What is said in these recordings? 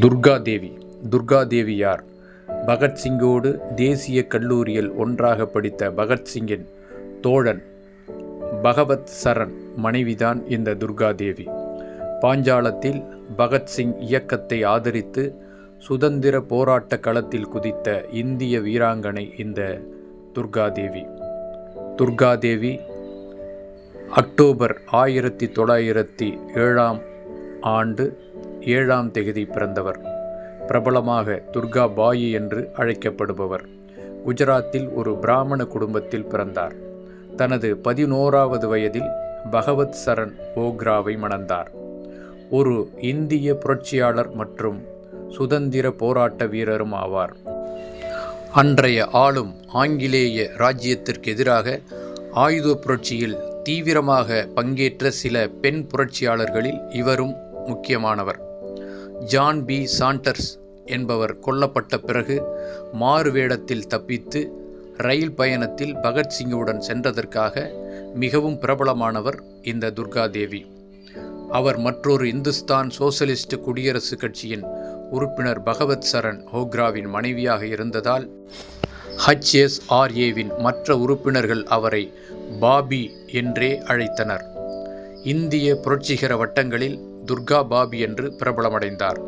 துர்கா துர்காதேவி. துர்காதேவி யார்? பகத்சிங்கோடு தேசிய கல்லூரியில் ஒன்றாக படித்த பகத்சிங்கின் தோழன் பகவத் சரண் மனைவிதான் இந்த துர்கா தேவி பாஞ்சாலத்தில் பகத்சிங் இயக்கத்தை ஆதரித்து சுதந்திர போராட்ட களத்தில் குதித்த இந்திய வீராங்கனை இந்த துர்காதேவி. துர்காதேவி அக்டோபர் ஆயிரத்தி தொள்ளாயிரத்தி ஏழாம் ஆண்டு ஏழாம் தேதி பிறந்தவர். பிரபலமாக துர்கா பாயி என்று அழைக்கப்படுபவர். குஜராத்தில் ஒரு பிராமண குடும்பத்தில் பிறந்தார். தனது பதினோராவது வயதில் பகவத் சரண் ஓக்ராவை மணந்தார். ஒரு இந்திய புரட்சியாளர் மற்றும் சுதந்திர போராட்ட வீரரும் ஆவார். அன்றைய ஆளும் ஆங்கிலேய ராஜ்யத்திற்கு எதிராக ஆயுத புரட்சியில் தீவிரமாக பங்கேற்ற சில பெண் புரட்சியாளர்களில் இவரும் முக்கியமானவர். John P. சாண்டர்ஸ் என்பவர் கொல்லப்பட்ட பிறகு மாறுவேடத்தில் தப்பித்து ரயில் பயணத்தில் பகத்சிங்குடன் சென்றதற்காக மிகவும் பிரபலமானவர் இந்த துர்காதேவி. அவர் மற்றொரு இந்துஸ்தான் சோசலிஸ்ட் குடியரசு கட்சியின் உறுப்பினர் பகவத் சரண் ஹோக்ராவின் மனைவியாக இருந்ததால் ஹச்எஸ்ஆர்ஏவின் மற்ற உறுப்பினர்கள் அவரை பாபி என்றே அழைத்தனர். இந்திய புரட்சிகர வட்டங்களில் துர்கா பாபி என்று பிரபலமடைந்தார்.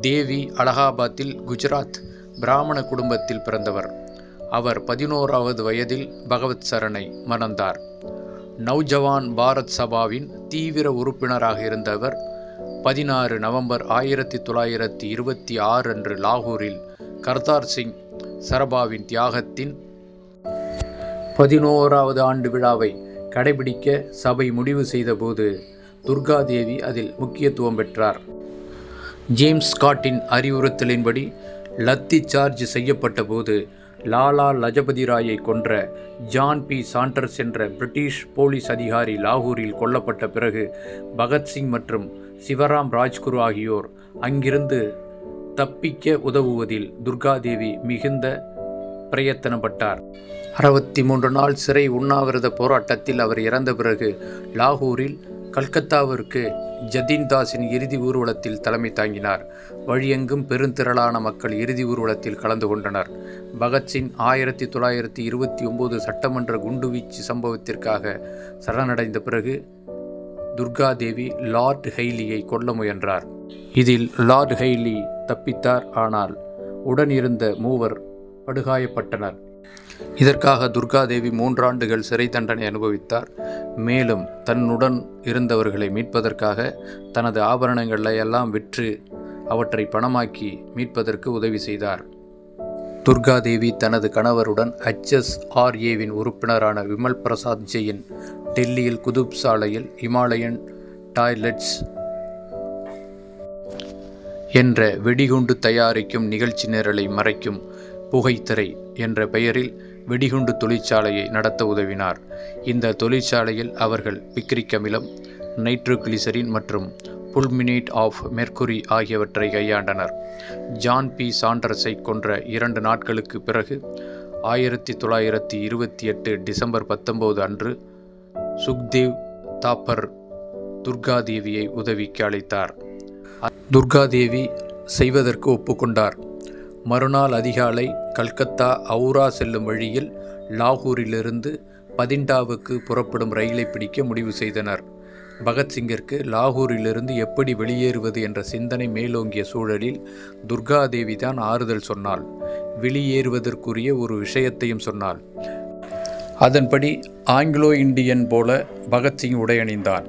தேவி அலகாபாத்தில் குஜராத் பிராமண குடும்பத்தில் பிறந்தவர். அவர் பதினோராவது வயதில் பகவத் சரணை மணந்தார். நவ்ஜவான் பாரத் சபாவின் தீவிர உறுப்பினராக இருந்தவர் பதினாறு நவம்பர் ஆயிரத்தி தொள்ளாயிரத்தி இருபத்தி ஆறு அன்று லாகூரில் கர்தார் சிங் சரபாவின் தியாகத்தின் பதினோராவது ஆண்டு விழாவை கடைபிடிக்க சபை முடிவு செய்தபோது துர்காதேவி அதில் முக்கியத்துவம் பெற்றார். ஜேம்ஸ் ஸ்காட்டின் அறிவுறுத்தலின்படி லத்தி சார்ஜ் செய்யப்பட்ட போது லாலா லஜபதி ராயை கொன்ற ஜான் பி சாண்டர்ஸ் என்ற பிரிட்டிஷ் போலீஸ் அதிகாரி லாகூரில் கொல்லப்பட்ட பிறகு பகத்சிங் மற்றும் சிவராம் ராஜ்குரு ஆகியோர் அங்கிருந்து தப்பிக்க உதவுவதில் துர்காதேவி மிகுந்த பிரயத்தனப்பட்டார். அறுபத்தி மூன்று நாள் சிறை உண்ணாவிரத போராட்டத்தில் அவர் இறந்த பிறகு லாகூரில் கல்கத்தாவிற்கு ஜதீன் தாஸின் இறுதி ஊர்வலத்தில் தலைமை தாங்கினார். வழியெங்கும் பெருந்திரளான மக்கள் இறுதி ஊர்வலத்தில் கலந்து கொண்டனர். பகத்சிங் ஆயிரத்தி தொள்ளாயிரத்தி இருபத்தி ஒம்பது சட்டமன்ற குண்டுவீச்சு சம்பவத்திற்காக சரணடைந்த பிறகு துர்காதேவி லார்ட் ஹெய்லியை கொல்ல முயன்றார். இதில் லார்ட் ஹெய்லி தப்பித்தார். ஆனால் உடனிருந்த மூவர் படுகாயப்பட்டனர். இதற்காக துர்காதேவி மூன்றாண்டுகள் சிறை தண்டனை அனுபவித்தார். மேலும் தன்னுடன் இருந்தவர்களை மீட்பதற்காக தனது ஆபரணங்களை எல்லாம் விற்று அவற்றை பணமாக்கி மீட்பதற்கு உதவி செய்தார். துர்காதேவி தனது கணவருடன் ஹெச்எஸ்ஆர்ஏவின் உறுப்பினரான விமல் பிரசாத் ஜெயின் டெல்லியில் குதுப் சாலையில் இமாலயன் டாய்லெட்ஸ் என்ற வெடிகுண்டு தயாரிக்கும் நிகழ்ச்சி நிரலை மறைக்கும் புகைத்திரை என்ற பெயரில் வெடிகுண்டு தொழிற்சாலையை நடத்த உதவினார். இந்த தொழிற்சாலையில் அவர்கள் பிக்ரிக் அமிலம் நைட்ரோகிளிசரின் மற்றும் புல்மினேட் ஆஃப் மெர்க்குரி ஆகியவற்றை கையாண்டனர். John B. சாண்டர்ஸை கொன்ற இரண்டு நாட்களுக்கு பிறகு ஆயிரத்தி தொள்ளாயிரத்தி இருபத்தி எட்டு டிசம்பர் பத்தொன்பது அன்று சுக்தேவ் தாப்பர் துர்காதேவியை உதவிக்கு அழைத்தார். துர்காதேவி செய்வதற்கு ஒப்புக்கொண்டார். மறுநாள் அதிகாலை கல்கத்தா அவுரா செல்லும் வழியில் லாகூரிலிருந்து பதிண்டாவுக்கு புறப்படும் ரயிலை பிடிக்க முடிவு செய்தனர். பகத்சிங்கிற்கு லாகூரிலிருந்து எப்படி வெளியேறுவது என்ற சிந்தனை மேலோங்கிய சூழலில் துர்காதேவி தான் ஆறுதல் சொன்னாள். வெளியேறுவதற்குரிய ஒரு விஷயத்தையும் சொன்னாள். அதன்படி ஆங்கிலோ இந்தியன் போல பகத்சிங் உடையணிந்தான்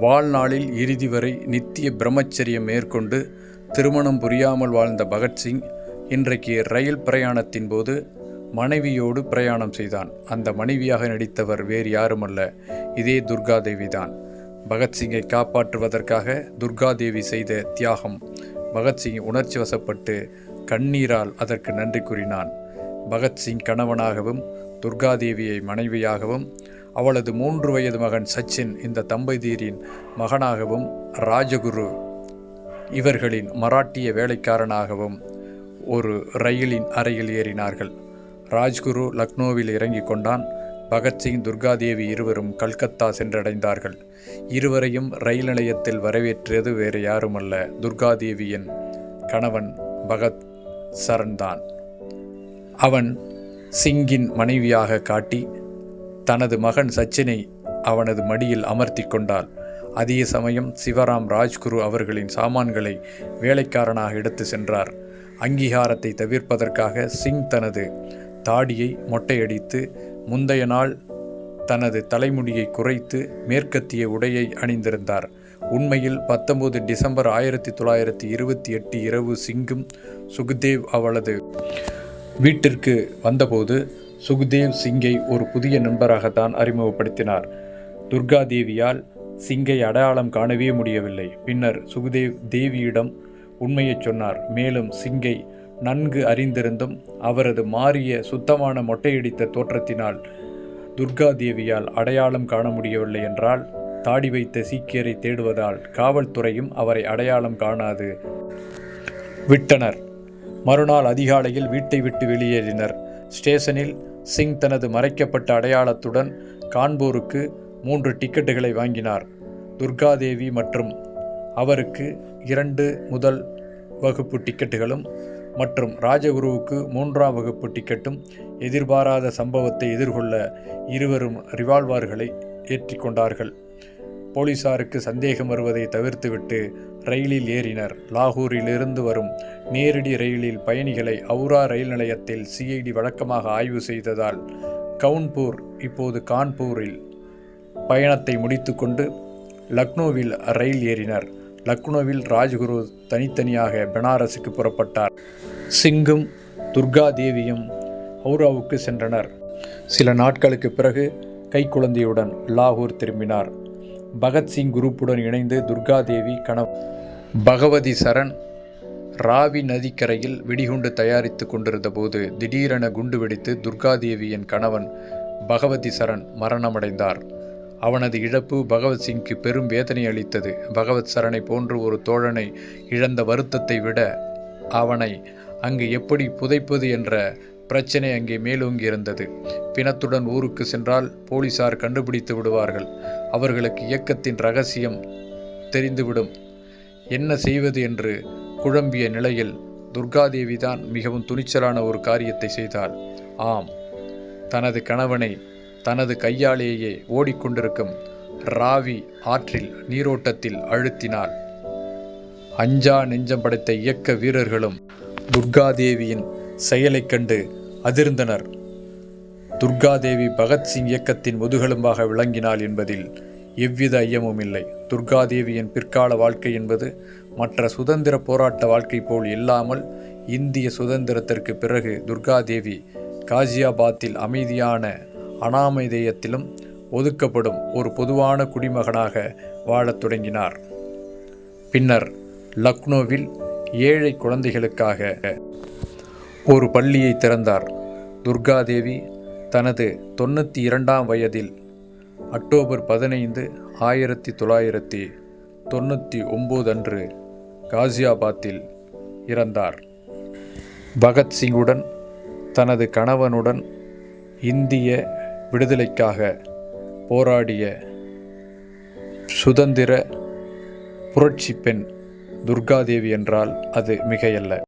வாழ்நாளில் இறுதி வரை நித்திய பிரம்மச்சரியம் மேற்கொண்டு திருமணம் புரியாமல் வாழ்ந்த பகத்சிங் இன்றைக்கு ரயில் பிரயாணத்தின் போது மனைவியோடு பிரயாணம் செய்தான். அந்த மனைவியாக நடித்தவர் வேறு யாருமல்ல இதே துர்காதேவி தான் பகத்சிங்கை காப்பாற்றுவதற்காக துர்காதேவி செய்த தியாகம் பகத்சிங் உணர்ச்சி வசப்பட்டு கண்ணீரால் அதற்கு நன்றி கூறினான். பகத்சிங் கணவனாகவும் துர்காதேவியை மனைவியாகவும் அவளது மூன்று வயது மகன் சச்சின் இந்த தம்பதியரின் மகனாகவும் ராஜகுரு இவர்களின் மராட்டிய வேலைக்காரனாகவும் ஒரு ரயிலின் அறையில் ஏறினார்கள். ராஜ்குரு லக்னோவில் இறங்கிக் கொண்டான். பகத்சிங் துர்காதேவி இருவரும் கல்கத்தா சென்றடைந்தார்கள். இருவரையும் ரயில் நிலையத்தில் வரவேற்றது வேறு யாருமல்ல. துர்காதேவியின் கணவன் பகத் சரண்தான். அவன் சிங்கின் மனைவியாக காட்டி தனது மகன் சச்சினை அவனது மடியில் அமர்த்தி கொண்டாள். அதே சமயம் சிவராம் ராஜ்குரு அவர்களின் சாமான்களை வேலைக்காரனாக எடுத்து சென்றார். அங்கீகாரத்தை தவிர்ப்பதற்காக சிங் தனது தாடியை மொட்டையடித்து முந்தைய நாள் தனது தலைமுடியை குறைத்து மேற்கத்திய உடையை அணிந்திருந்தார். உண்மையில் பத்தொன்பது டிசம்பர் ஆயிரத்தி தொள்ளாயிரத்தி இருபத்தி எட்டு இரவு சிங்கும் சுக்தேவ் அவளது வீட்டிற்கு வந்தபோது சுக்தேவ் சிங்கை ஒரு புதிய நண்பராகத்தான் அறிமுகப்படுத்தினார். துர்கா தேவியால் சிங்கை அடையாளம் காணவே முடியவில்லை. பின்னர் சுக்தேவ் தேவியிடம் உண்மையைச் சொன்னார். மேலும் சிங்கை நன்கு அறிந்திருந்தும் அவரது மாறிய சுத்தமான மொட்டையடித்த தோற்றத்தினால் துர்கா தேவியால் அடையாளம் காண முடியவில்லை என்றால் தாடி வைத்த சீக்கியரை தேடுவதால் காவல்துறையும் அவரை அடையாளம் காணாது. விட்டனர். மறுநாள் அதிகாலையில் வீட்டை விட்டு வெளியேறினர். ஸ்டேஷனில் சிங் தனது மறைக்கப்பட்ட அடையாளத்துடன் கான்பூருக்கு மூன்று டிக்கெட்டுகளை வாங்கினார். துர்காதேவி மற்றும் அவருக்கு இரண்டு முதல் வகுப்பு டிக்கெட்டுகளும் மற்றும் ராஜகுருவுக்கு மூன்றாம் வகுப்பு டிக்கெட்டும் எதிர்பாராத சம்பவத்தை எதிர்கொள்ள இருவரும் ரிவால்வார்களை ஏற்றிக்கொண்டார்கள் போலீசாருக்கு சந்தேகம் வருவதை தவிர்த்துவிட்டு ரயிலில் ஏறினர். லாகூரிலிருந்து வரும் நேரடி ரயிலில் பயணிகளை அவுரா ரயில் நிலையத்தில் சிஐடி வழக்கமாக ஆய்வு செய்ததால் கவுன்பூர் இப்போது கான்பூரில் பயணத்தை முடித்துக்கொண்டு லக்னோவில் ரயில் ஏறினர். லக்னோவில் ராஜ்குரு தனித்தனியாக பெனாரஸுக்கு புறப்பட்டார். சிங்கும் துர்கா தேவியும் ஹவுராவுக்கு சென்றனர். சில நாட்களுக்கு பிறகு கைக்குழந்தையுடன் லாகூர் திரும்பினார். பகத்சிங் குரூப்புடன் இணைந்து துர்காதேவி கணவ பகவதி சரண் ராவி நதிக்கரையில் வெடிகுண்டு தயாரித்து கொண்டிருந்த போது திடீரென குண்டு வெடித்து துர்காதேவியின் கணவன் பகவதி சரண் மரணமடைந்தார். அவனது இழப்பு பகவத்சிங்க்கு பெரும் வேதனை அளித்தது. பகவத் சரணை போன்று ஒரு தோழனை இழந்த வருத்தத்தை விட அவனை அங்கு எப்படி புதைப்பது என்ற பிரச்சனை அங்கே மேலோங்கியிருந்தது. பிணத்துடன் ஊருக்கு சென்றால் போலீசார் கண்டுபிடித்து விடுவார்கள். அவர்களுக்கு இயக்கத்தின் ரகசியம் தெரிந்துவிடும். என்ன செய்வது என்று குழம்பிய நிலையில் துர்காதேவி தான் மிகவும் துணிச்சலான ஒரு காரியத்தை செய்தாள். ஆம் தனது கணவனை தனது கையாலேயே ஓடிக்கொண்டிருக்கும் ராவி ஆற்றில் நீரோட்டத்தில் அழுத்தினாள் அஞ்சா நெஞ்சம் படைத்த இயக்க வீரர்களும் துர்காதேவியின் செயலைக் கண்டு அதிர்ந்தனர். துர்காதேவி பகத்சிங் இயக்கத்தின் முதுகெலும்பாக விளங்கினாள் என்பதில் எவ்வித ஐயமும் இல்லை. துர்காதேவியின் பிற்கால வாழ்க்கை என்பது மற்ற சுதந்திர போராட்ட வாழ்க்கை போல் இல்லாமல் இந்திய சுதந்திரத்திற்கு பிறகு துர்காதேவி காசியாபாத்தில் அமைதியான அனாமதேயத்திலும் ஒதுக்கப்படும் ஒரு பொதுவான குடிமகனாக வாழத் தொடங்கினார். பின்னர் லக்னோவில் ஏழை குழந்தைகளுக்காக ஒரு பள்ளியை திறந்தார். துர்காதேவி தனது தொண்ணூற்றி இரண்டாம் வயதில் அக்டோபர் பதினைந்து ஆயிரத்தி தொள்ளாயிரத்தி தொண்ணூற்றி ஒம்பது அன்று காசியாபாத்தில் இறந்தார். பகத்சிங்குடன் தனது கணவனுடன் இந்திய விடுதலைக்காக போராடிய சுதந்திர புரட்சி பெண் துர்காதேவி என்றால் அது மிகையல்ல.